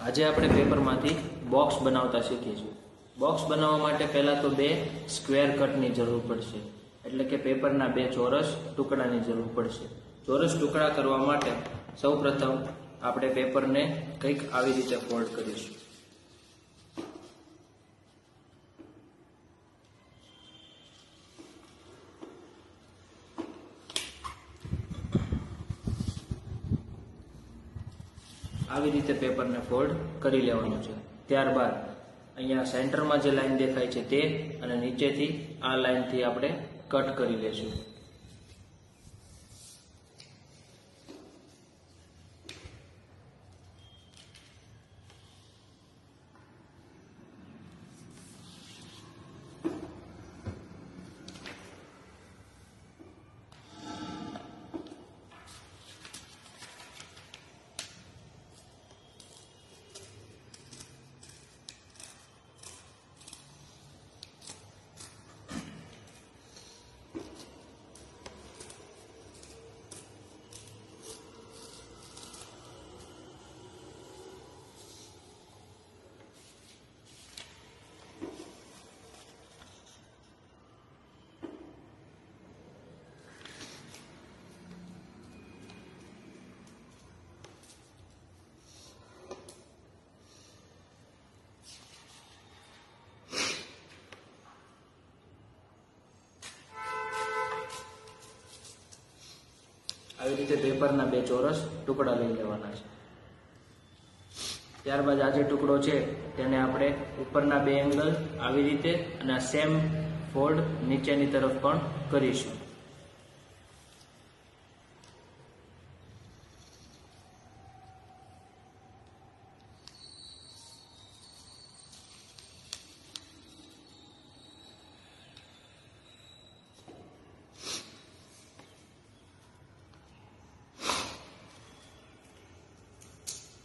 આજે આપણે પેપરમાંથી બોક્સ બનાવતા શીખીશું. બોક્સ બનાવવા માટે પહેલાં તો બે સ્ક્વેર કટની જરૂર પડશે. એટલે કે પેપરના બે ચોરસ ટુકડાની જરૂર પડશે. ચોરસ ટુકડા કરવા માટે સૌપ્રથમ આપણે પેપરને કંઈક આવી રીતે ફોલ્ડ કરીશું. આવી રીતે પેપરને ફોલ્ડ કરી લેવાનું છે. ત્યારબાદ અહીંયા સેન્ટરમાં જે લાઈન દેખાય છે તે અને નીચેથી આ લાઈનથી આપણે કટ કરી લેશું. આવી રીતે પેપરના બે ચોરસ ટુકડા લઈ લેવાના છે. ત્યારબાદ આ જે ટુકડો છે, તેને આપણે ઉપરના બે એંગલ આવી રીતે અને સેમ ફોલ્ડ નીચેની તરફ પણ કરીશું.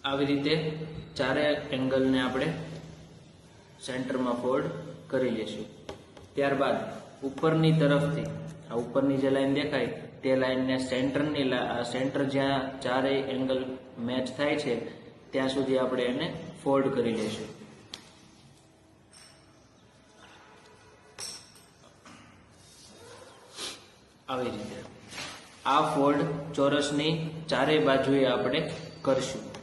આવી રીતે ચારે એંગલને આપણે સેન્ટરમાં ફોલ્ડ કરી લઈશું. ત્યારબાદ ઉપરની તરફથી, આ ઉપરની જે લાઈન દેખાય, તે લાઈનને સેન્ટરની સેન્ટર જ્યાં ચારેય એંગલ મેચ થાય છે, ત્યાં સુધી આપણે એને ફોલ્ડ કરી લઈશું. આવી રીતે. આ ફોલ્ડ ચોરસની ચારેય બાજુએ આપણે કરશું.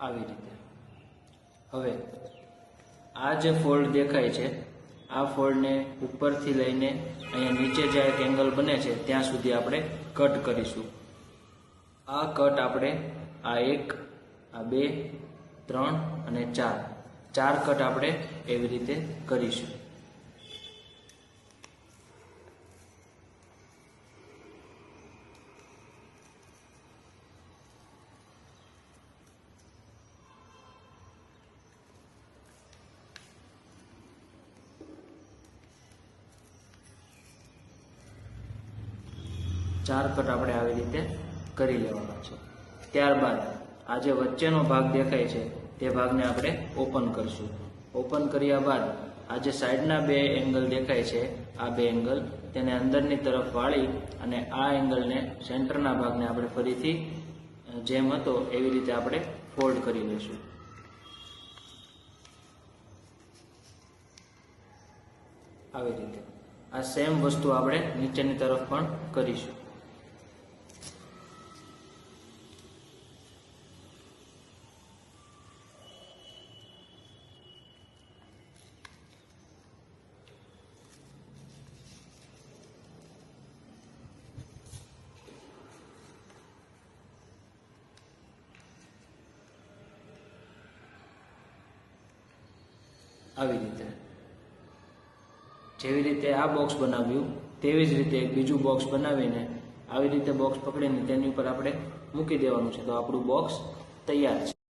આવી રીતે. હવે, આ જે ફોલ્ડ દેખાય છે, આ ફોલ્ડને ઉપરથી લઈને અહીંયા નીચે જ્યાં એક એંગલ બને છે, ત્યાં સુધી આપણે કટ કરીશું. આ કટ આપણે આ એક, આ બે, ત્રણ અને ચાર. ચાર કટ આપણે એવી રીતે કરીશું. ચાર કટ આપણે આવી રીતે કરી લેવાના છે. ત્યારબાદ આ જે વચ્ચેનો ભાગ દેખાય છે, તે ભાગને આપણે ઓપન કરશું. ઓપન કર્યા બાદ આ જે સાઈડના બે એંગલ દેખાય છે, આ બે એંગલ તેને અંદરની તરફ વાળી અને આ એંગલને સેન્ટરના ભાગને આપણે ફરીથી જેમ હતો એવી રીતે આપણે ફોલ્ડ કરી લઈશું. આવી રીતે. આ સેમ વસ્તુ આપણે નીચેની તરફ પણ કરીશું. આવી રીતે. જેવી રીતે આ બોક્સ બનાવ્યું, તેવી જ રીતે એક બીજું બોક્સ બનાવીને આવી રીતે બોક્સ પકડીને તેની ઉપર આપણે મૂકી દેવાનું છે. તો આપણું બોક્સ તૈયાર છે.